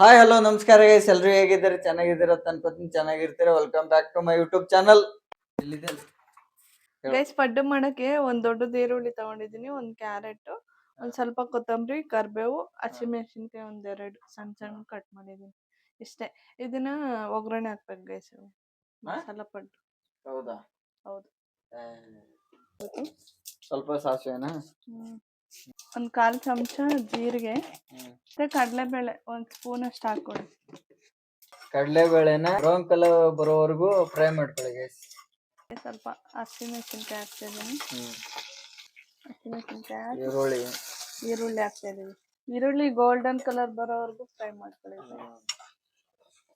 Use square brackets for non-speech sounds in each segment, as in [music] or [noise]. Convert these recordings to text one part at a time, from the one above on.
Hi hello ನಮಸ್ಕಾರ guys ಎಲ್ರು ಹೇಗಿದ್ದಾರೆ? ಚೆನ್ನಾಗಿದ್ದೀರ? ಅನ್ಕೋತೀನಿ ಚೆನ್ನಾಗಿರ್ತೀರ? Welcome back to my YouTube channel ಎಲ್ಲಿದೆ. ಗೈಸ್ ಪಡ್ಡು ಮಾಡಕ್ಕೆ ಒಂದ್ ದೊಡ್ಡದ ಈರುಳ್ಳಿ ತಗೊಂಡಿದೀನಿ ಒಂದ್ ಕ್ಯಾರೆಟ್ ಒಂದ್ ಸ್ವಲ್ಪ ಕೊತ್ತಂಬರಿ ಕರ್ಬೇವು ಹಸಿಮೆಣಸಿನ್ಕಾಯಿ ಒಂದೆರಡು ಸಣ್ಣ ಸಣ್ಣ ಕಟ್ ಮಾಡಿದೀನಿ ಇಷ್ಟೇ. ಇದನ್ನ ಒಗ್ಗರಣೆ ಹಾಕ್ಬೇಕು ಗೈಸ್ ಮಸಾಲ ಪಡ್ಡು. ಹೌದಾ? ಹೌದು. ಸ್ವಲ್ಪ ಸಾಸಿವೆನಾ. ಒಂದ್ ಕಾಲ್ ಚಮಚ ಜೀರಿಗೆ. ಮತ್ತೆ ಕಡಲೆಬೇಳೆ ಒಂದ್ ಸ್ಪೂನ್ ಅಷ್ಟು ಹಾಕೊಡಿ ಕಡಲೆಬೇಳೆನ ಬ್ರೌನ್ ಕಲರ್ ಬರೋವರೆಗೂ ಫ್ರೈ ಮಾಡ್ಕೊಳ್ಳಿ ಗೈಸ್ ಸ್ವಲ್ಪ ಹಸಿಮೆಣಸಿನ್ಕಾಯಿ ಹಾಕ್ತಾ ಹ್ಮ್. ಹಸಿಮೆಣಸಿನ್ಕಾಯಿ ಈರುಳ್ಳಿ. ಈರುಳ್ಳಿ ಹಾಕ್ತಾ ಇದೀವಿ ಈರುಳ್ಳಿ ಗೋಲ್ಡನ್ ಕಲರ್ ಬರೋವರೆಗೂ ಫ್ರೈ ಮಾಡ್ಕೊಳ್ಳಿ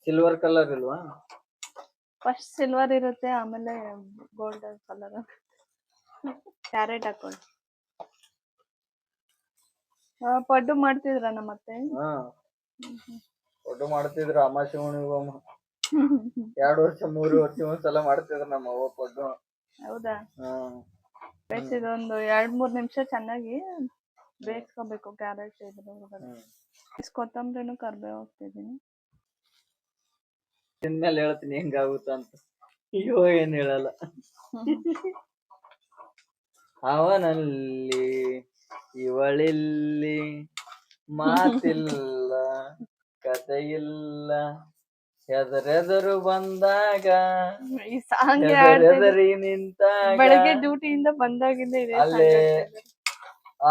ಸಿಲ್ವರ್ ಕಲರ್ ಇಲ್ವಾ? ಫಸ್ಟ್ ಸಿಲ್ವರ್ ಇರುತ್ತೆ ಆಮೇಲೆ ಗೋಲ್ಡನ್ ಕಲರ್ ಕ್ಯಾರೆಟ್ ಹಾಕೊಳ್ಳಿ ಪಡ್ಡು ಮಾಡ್ತಿದ್ರ ನಮ್ಮತ್ತೆ ಹಾ. ಪಡ್ಡು ಮಾಡ್ತಿದ್ರು ಅಮಾಸೆ ಹುಣ್ಣಿಗೊಮ್ಮ [laughs] ಎರಡು ವರ್ಷ ಮೂರು ವರ್ಷ ಒಂದ್ಸಲ ಮಾಡ್ತಿದ್ರು ನಮ್ಮ ಅವ್ವ ಪಡ್ಡು. ಹೌದಾ? ಹ್ಮ್ ಬೇಸ್ ಇದೊಂದು ಎರಡ್ ಮೂರ್ ನಿಮಿಷ ಚೆನ್ನಾಗಿ ಬೇಯಿಸ್ಕೋಬೇಕು ಕ್ಯಾರೆಟ್ ಇದ್ರ ಕೊತ್ತಂಬರಿನು ಕರ್ಬೇವು ಹಾಕ್ತಿದೀನಿ ತಿಂದ್ಮೇಲೆ ಹೇಳ್ತೀನಿ ಹೆಂಗಾಗುತ್ತ ಅಂತ. ಅಯ್ಯೋ ಏನ್ ಹೇಳಲ್ಲ. [laughs] ಅವನಲ್ಲಿ ಇವಳಿಲ್ಲಿ ಮಾತಿಲ್ಲ ಕಥೆಯಿಲ್ಲ. ಹೆದರೆದರು ಬಂದಾಗ ಈ ಸಾಂಗ್ ನಿಂತಾಗ. ಬೆಳಗ್ಗೆ ಡ್ಯೂಟಿಯಿಂದ ಬಂದಾಗಿಂದ ಇದೆ ಅಲ್ಲೇ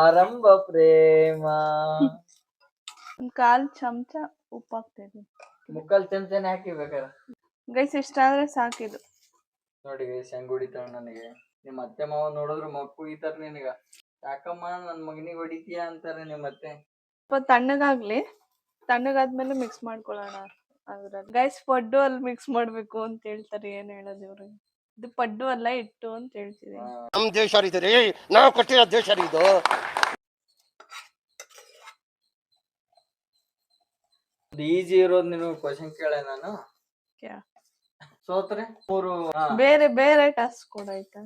ಆರಂಭ ಪ್ರೇಮ. ಕಾಲ್ ಚಮಚ ಉಪ್ಪು ಮುಕ್ಕಲ್ ಚಮಚನೆ ಹಾಕಿಬೇಕಾರ ಗೈಸ್ ಇಷ್ಟ ಆದ್ರೆ ಸಾಕಿದು ನೋಡಿ ಹೆಂಗ್ ಹೊಡಿತಾಳ ನನಗೆ. ನಿಮ್ಮ ಅತ್ತೆ ಮಾವ ನೋಡಿದ್ರು ಮಕ್ಕಳು ಈ ತರ ನಿನಗ. ಯಾಕಮ್ಮ ನನ್ ಮಗನಿಗೆ ಹೊಡಿತೀಯ ಅಂತಾರೆ ನಿಮ್ಮ ಅತ್ತೆ ಸ್ವಲ್ಪ ತಣ್ಣಗಾಗ್ಲಿ. ತಣ್ಣಗಾದ್ಮೇಲೆ ಮಿಕ್ಸ್ ಮಾಡ್ಕೊಳ್ಳೋಣ. ಅದ್ರಲ್ಲಿ. ಗೈಸ್ ಪಡ್ಡು ಅಲ್ಲಿ ಮಿಕ್ಸ್ ಮಾಡ್ಬೇಕು ಅಂತ ಹೇಳ್ತಾರೆ ಏನ್ ಹೇಳೋದು ಇವ್ರು? ಇದು ಪಡ್ಡು ಅಲ್ಲ ಇಟ್ಟು ಅಂತ ಹೇಳ್ತಿದೀನಿ. ನಮ್ ದೇಶ ರೀ ನಾವು ಕೊಟ್ಟಿರೋ ದೇಶ ರೀ ಇದು ಈಜಿ ಇರೋದ್ ನಿನಗೆ ಕ್ವಶನ್ ಕೇಳೆ ನಾನು. ಕ್ಯಾ? ಸೋತ್ರೆ? ಮೂರು ಹಾ. ಬೇರೆ ಬೇರೆ ಟಾಸ್ಕ್ ಕೂಡ ಆಯ್ತಾ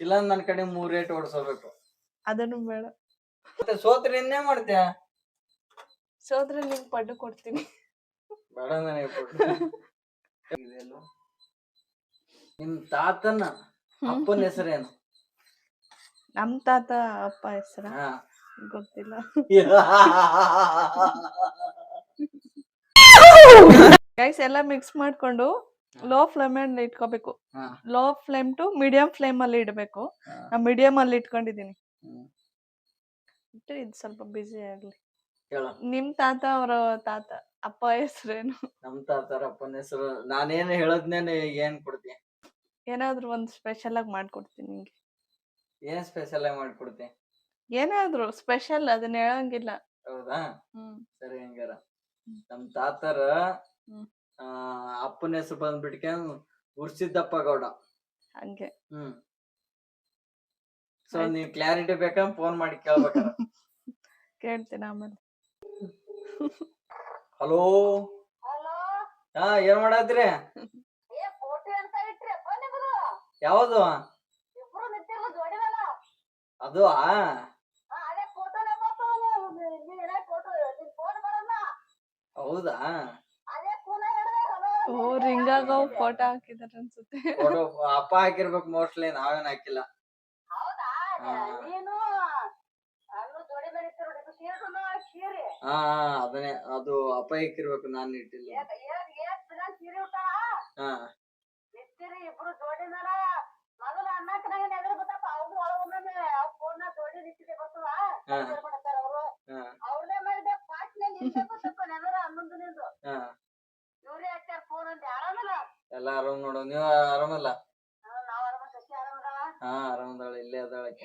ಇಲ್ಲ ನನ್ ಕಡೆ ಮೂರ್ ರೇಟ್ ಓಡಿಸೋಬೇಕು. ಅದನ್ನು ಬೇಡ. ಮತ್ತೆ ಸೋತ್ರೆ ಇನ್ನೇ ಮಾಡ್ತೀಯ? ಸೋದ್ರೆ ನಿಂಗ್ ಪಡ್ಡು ಕೊಡ್ತೀನಿ. ಬೇಡ ನನಗೆ ಕೊಡು. ನಿಮ್ ತಾತನ ಅಪ್ಪನ ಹೆಸರೇನು? ನಮ್ ತಾತ ಅಪ್ಪ ಹೆಸರ. ಹಾ. ಗೊತ್ತಿಲ್ಲ. ಗೈಸ್ ಎಲ್ಲ ಮಿಕ್ಸ್ ಮಾಡ್ಕೊಂಡು ಲೋ ಫ್ಲೇಮ್ ಅಲ್ಲಿ ಇಟ್ಕೋಬೇಕು. ಹಾ. Low flame to medium flame ಅಲ್ಲಿ ಇಡಬೇಕು. ಹಾ. ನಾ ಮೀಡಿಯಂ ಅಲ್ಲಿ ಇಟ್ಕೊಂಡಿದೀನಿ ಇದು ಸ್ವಲ್ಪ ಬಿಸಿ ಆಗ್ಲಿ. ಹೇಳು. ನಿಮ್ ತಾತ ಅವರ ತಾತ ಅಪ್ಪ ಹೆಸರೇನು? ನಮ್ ತಾತರ ಅಪ್ಪನ ಹೆಸರು ನಾನೇನು ಹೇಳದ್ನೇನೆ ಏನ್ ಕೊಡ್ತೀನಿ ಏನಾದ್ರೂ ಒಂದ್ ಸ್ಪೆಷಲ್ ಆಗಿ ಮಾಡ್ಕೊಡ್ತೀನಿ ನಿಂಗೆ. ಏನ್ ಸ್ಪೆಷಲ್ ಆಗಿ ಮಾಡ್ಕೊಡ್ತಿ? ಏನಾದ್ರು ಸ್ಪೆಷಲ್ ಅದನ್ನ ಹೇಳಂಗಿಲ್ಲ. ಹೌದಾ? ಹ್ಮ್. ಸರಿ ಹಂಗಾರ. ನಮ್ ತಾತರ ಹ್ಮ್. ಆ ಅಪ್ಪನ ಹೆಸರು ಬಂದ್ಬಿಟ್ಕೊಂಡು ಉರ್ಸಿದ್ದಪ್ಪ ಗೌಡ. ಹಂಗೆ. ಹ್ಮ್. ಸೊ ನೀವು ಕ್ಲಾರಿಟಿ ಬೇಕಂದ್ ಫೋನ್ ಮಾಡಿ ಕೇಳ್ಬೇಕಾರ. [laughs] ಕೇಳ್ತೀನಿ ಆಮೇಲೆ. ಹಲೋ ಹಾ ಏನ್ ಮಾಡತ್ರಿ ಯಾವ್ದು? ಅದು ಆ? ಹೌದಾ? ಓ ರಿಂಗಾಗ ಫೋಟೋ ಹಾಕಿದಾರೆ ಅನ್ಸುತ್ತೆ. ಫೋಟೋ ಅಪ್ಪ ಹಾಕಿರ್ಬೇಕು ಮೋಸ್ಟ್ಲಿ ನಾವೇನ್ ಹಾಕಿಲ್ಲ. ಹಾ. ಅದನ್ನೇ ಅದು ಅಪಾಯಕ್ಕೆ ಇರ್ಬೇಕು ನಾನ್ ಇಟ್ಟಿಲ್ಲ. ಹಾ. ಎಲ್ಲ ಆರಾಮ್ ನೋಡು ನೀವ್ ಆರಾಮಲ್ಲ? ಹಾ ಆರಾಮದಾಳ ಇಲ್ಲೇ ಅದಾಳ ಆಕಿ.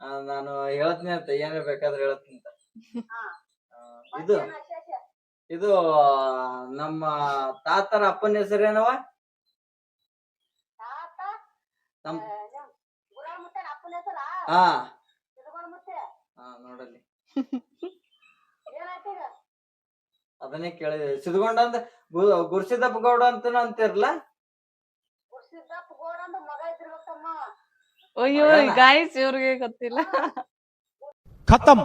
ಆ, ನಾನು ಹೇಳ್ತೀನಿ ಅಂತ ಏನೇ ಬೇಕಾದ್ರೆ ಹೇಳ್ತೀನಿ ಅಂತ. ಆ, ಇದು ಇದು ನಮ್ಮ ತಾತರ ಅಪ್ಪನ ಹೆಸರೇನವ ನಮ್ ಹಾ. ಹಾ ನೋಡಲ್ಲಿ. ಅದನ್ನೇ ಕೇಳಿದೆ. ಸಿದ್ಗೊಂಡ ಅಂತ ಗುರ್ಸಿದಪ್ಪ ಗೌಡ ಅಂತ ಅಂತಿರಲ್ಲ ಗುರ್ಸಿದ್ದಪ್ಪ ಗೋಡ ಅಂದ ಮಗ ಇದ್ದಿರ್ಬೇಕಮ್ಮ ಅಯ್ಯೋ? ಗಾಯ್ಸ್ ಇವ್ರಿಗೆ ಗೊತ್ತಿಲ್ಲ. ಖತಮ್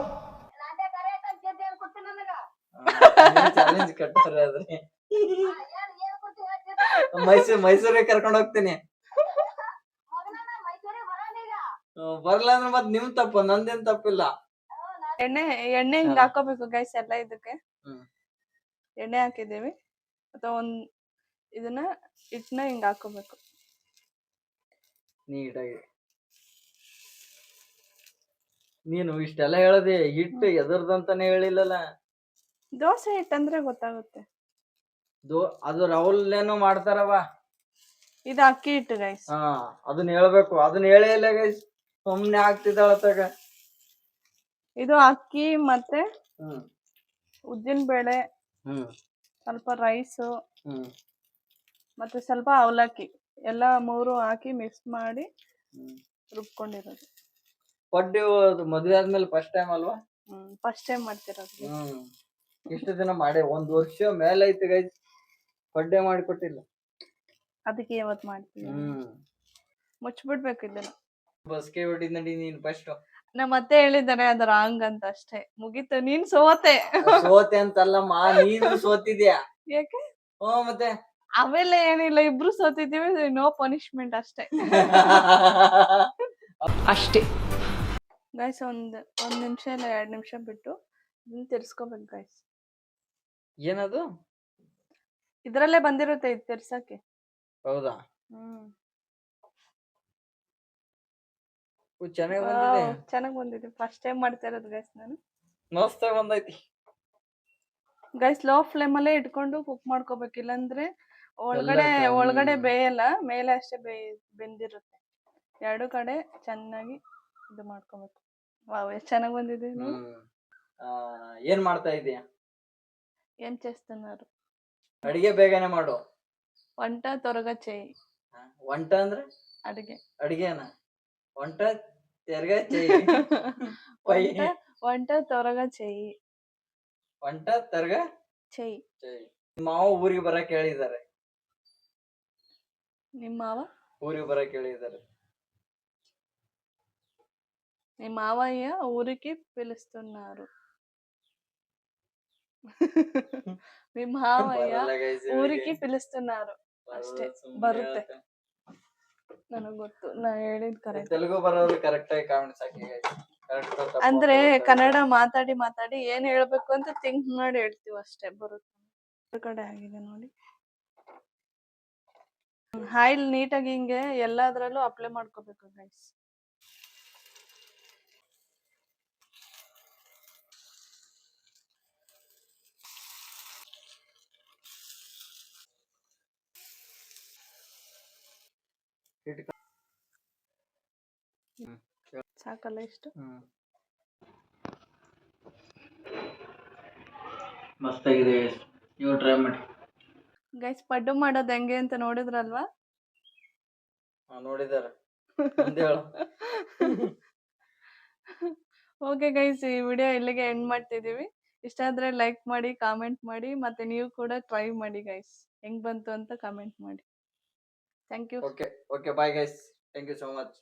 ಮೈಸೂರ್ ಮೈಸೂರಿಗೆ ಕರ್ಕೊಂಡ್ ಹೋಗ್ತೀನಿ. ಬರ್ಲ ಅಂದ್ರೆ ಮತ್ ನಿಮ್ ತಪ್ಪು ನಂದೇನ್ ತಪ್ಪಿಲ್ಲ. ಎಣ್ಣೆ ಎಣ್ಣೆ ಹಿಂಗ್. ಹಾಕೋಬೇಕು ಗೈಸ್ ಎಲ್ಲ ಇದಕ್ಕೆ. ಎಣ್ಣೆ ಹಾಕಿದೀವಿ ಅಥವಾ ಒಂದ್ ಇದನ್ನ ಹಿಟ್ನ ಹಿಂಗ್ ಹಾಕೋಬೇಕು. ನೀಟಾಗಿ. ನೀನು ಇಷ್ಟೆಲ್ಲ ಹೇಳದೆ ಹಿಟ್ಟು ಎದರ್ದಂತಾನೆ ಹೇಳಿಲ್ಲಲ್ಲ? ದೋಸೆ ಹಿಟ್ ಅಂದ್ರೆ ಗೊತ್ತಾಗುತ್ತೆ. ದೋ ಅದು ರೌಲ್ಲೇನೋ ಮಾಡ್ತಾರವ ಇದು ಅಕ್ಕಿ ಹಿಟ್ಟು ಗೈಸ್ ಹಾ ಅದನ್ನ ಹೇಳ್ಬೇಕು. ಅದನ್ನ ಹೇಳೇ ಇಲ್ಲ ಗೈಸ್ ಸುಮ್ನೆ ಆಗ್ತಿದ್ದಾಳ ತಗ. ಇದು ಅಕ್ಕಿ ಮತ್ತೆ ಹ್ಮ್. ಉದ್ದಿನ ಬೇಳೆ ಹ್ಮ್. ಸ್ವಲ್ಪ ರೈಸು ಹ್ಮ್. ಮತ್ತೆ ಸ್ವಲ್ಪ ಅವಲಕ್ಕಿ. ಎಲ್ಲ ಮೂರು ಹಾಕಿ ಮಿಕ್ಸ್ ಮಾಡಿ ಹ್ಮ್. ರುಬ್ಕೊಂಡಿರೋದು. ಪಡ್ಡು ಅದು ಮದ್ವೆ ಆದ್ಮೇಲೆ ಫಸ್ಟ್ ಟೈಮ್ ಅಲ್ವಾ? ಫಸ್ಟ್ ಟೈಮ್ ಮಾಡ್ತಿರೋದು ಹ್ಮ್. ಇಷ್ಟು ದಿನ ಮಾಡಿ ಒಂದ್ ವರ್ಷ ಮೇಲೆ ಐತೆ ಗೈಸ್ ಪಡ್ಡೆ ಮಾಡಿಕೊಟ್ಟಿಲ್ಲ ಅದಕ್ಕೆ ಇವತ್ತು ಮಾಡ್ತೀವಿ ಹ್ಮ್. ಮುಚ್ಬಿಡ್ಬೇಕು ಇದನ್ನ. ಬಸ್ಗೆ ಹೊಡಿದ್ ನಡಿ ನೀನ್ ಫಸ್ಟ್ ನಮ್ಮ ಅತ್ತೆ ಹೇಳಿದ್ದಾರೆ ಅದು ರಾಂಗ್ ಅಂತ ಅಷ್ಟೇ. ಮುಗೀತು ನೀನ್ ಸೋತೆ. ಸೋತೆ ಅಂತಲ್ಲಮ್ಮ ನೀನು ಸೋತಿದ್ಯಾ? ಯಾಕೆ? ಓ ಮತ್ತೆ? ಅವೆಲ್ಲ ಏನಿಲ್ಲ ಇಬ್ರು ಸೋತಿದ್ದೀವಿ ನೋ ಪನಿಷ್ಮೆಂಟ್ ಅಷ್ಟೇ. [laughs] ಅಷ್ಟೇ. ಗೈಸ್ ಒಂದ್ ಒಂದ್ ನಿಮಿಷ ಇಲ್ಲ ಎರಡ್ ನಿಮಿಷ ಬಿಟ್ಟು ಇದನ್ನ ತಿರ್ಸ್ಕೋಬೇಕು ಗೈಸ್ ಏನದು? ಇದ್ರಲ್ಲೇ ಬಂದಿರುತ್ತೆ ಇದು ತಿರ್ಸಕ್ಕೆ. ಹೌದಾ? ಹ್ಮ್. ಚೆನ್ನಾಗಿ ಬಂದಿದೆ. ಚೆನ್ನಾಗ್ ಬಂದಿದೆ. ಫಸ್ಟ್ ಟೈಮ್ ಮಾಡ್ತಾ ಇರೋದು ಗೈಸ್ ನಾನು. ಮಸ್ತ್ ಬಂದೈತಿ. ಗೈಸ್ ಲೋ ಫ್ಲೇಮ್ ಅಲ್ಲೇ ಇಟ್ಕೊಂಡು ಕುಕ್ ಮಾಡ್ಕೋಬೇಕು. ಇಲ್ಲಾಂದ್ರೆ ಒಳಗಡೆ ಒಳಗಡೆ. ಬೇಯಲ್ಲ ಮೇಲೆ ಅಷ್ಟೇ ಬೇಯ್ ಬೆಂದಿರುತ್ತೆ. ಎರಡು ಕಡೆ ಚೆನ್ನಾಗಿ ಇದು ಮಾಡ್ಕೋಬೇಕು. ವಾವ್ ಎಷ್ಟ್ ಚೆನ್ನಾಗ್ ಬಂದಿದೆ ನೋಡು. ಹ್ಮ್ ಆ, ಏನ್ ಮಾಡ್ತಾ ಇದೀಯ ఏం చేస్తున్నారు ಅಡಿಗೆ ಬೇಗನೆ ಮಾಡು వంట త్వరగా చేయి ಆ, వంట ಅಂದ್ರೆ అడిగే ಅಡಿಗೆನ వంట ತೆರ್ಗ చెయ్యి పై వంట వంట త్వరగా చేయి వంట ತೆರ್ಗ చెయ్యి చెయ్యి ನಿಮ್ಮ ಮಾವ ಊರಿಗೆ ಬರಕ್ ಹೇಳಿದ್ದಾರೆ ನಿಮ್ಮ ಮಾವ ಊರಿಗೆ ಬರಕ್ ಹೇಳಿದ್ದಾರೆ మీ మావయ్య ఊరికి పిలుస్తున్నారు మీ మావయ్య ಬರಲ್ಲ guys ಊರಿಗೆ ಇವ್ರಿಗೆ. పిలుస్తున్నారు ಬರಲ್ಲ, ಅಷ್ಟೇ, ಸುಮ್ನೆ ಬರುತ್ತೆ. ಹೇಳ್ತೆ. ನನಗ್ ಗೊತ್ತು ನಾ ಹೇಳಿದ್ ಕರೆಕ್ಟ್ ತೆಲುಗು ಬರೋರು ಕರೆಕ್ಟ್ ಆಗಿ ಕಾಮೆಂಟ್ಸ್ ಹಾಕಿ ಕರೆಕ್ಟ್ ಅಂದ್ರೆ ಕನ್ನಡ ಮಾತಾಡಿ ಮಾತಾಡಿ ಏನ್ ಹೇಳ್ಬೇಕು ಅಂತ ಥಿಂಕ್ ಮಾಡಿ ಹೇಳ್ತೀವಿ ಅಷ್ಟೇ ಬರುತ್ತೆ ಈ ಕಡೆ ಆಗಿದೆ ನೋಡಿ ಆಯಿಲ್ ನೀಟಾಗಿ ಹಿಂಗೆ ಎಲ್ಲಾದ್ರಲ್ಲೂ ಅಪ್ಲೈ ಮಾಡ್ಕೋಬೇಕು ಗೈಸ್ ಸಾಕಲ್ಲ ಇಷ್ಟು? ಮಸ್ತಾಗಿದೆ. ನೀವು ಟ್ರೈ ಮಾಡಿ. ಗೈಸ್ ಪಡ್ಡು ಮಾಡೋದು ಹೆಂಗೆ ಅಂತ ನೋಡಿದ್ರಲ್ವಾ? ನೋಡಿದಾರೆ ಓಕೆ ಗೈಸ್ ಈ ವಿಡಿಯೋ ಇಲ್ಲಿಗೆ ಎಂಡ್ ಮಾಡ್ತಿದೀವಿ. ಇಷ್ಟ ಆದ್ರೆ ಲೈಕ್ ಮಾಡಿ ಕಾಮೆಂಟ್ ಮಾಡಿ ಮತ್ತೆ ನೀವು ಕೂಡ ಟ್ರೈ ಮಾಡಿ ಗೈಸ್ ಹೆಂಗ್ ಬಂತು ಅಂತ ಕಾಮೆಂಟ್ ಮಾಡಿ. Thank you okay okay bye guys thank you so much